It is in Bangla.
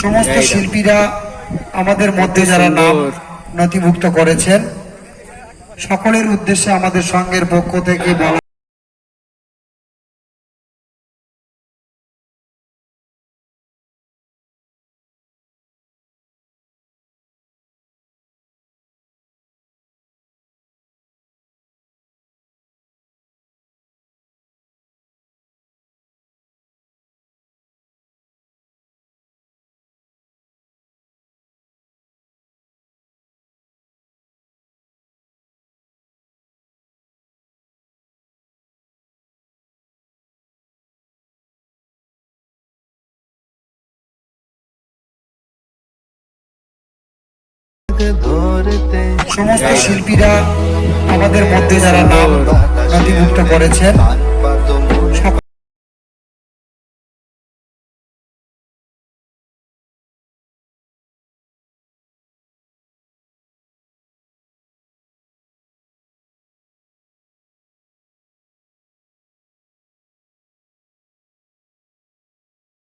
সমস্ত শিল্পীরা আমাদের মধ্যে যারা নাম নথিভুক্ত করেছেন সকলের উদ্দেশ্যে আমাদের সঙ্গের পক্ষ থেকে বলা সমস্ত শিল্পীরা আমাদের মধ্যে যারা নাম নথিভুক্ত করেছেন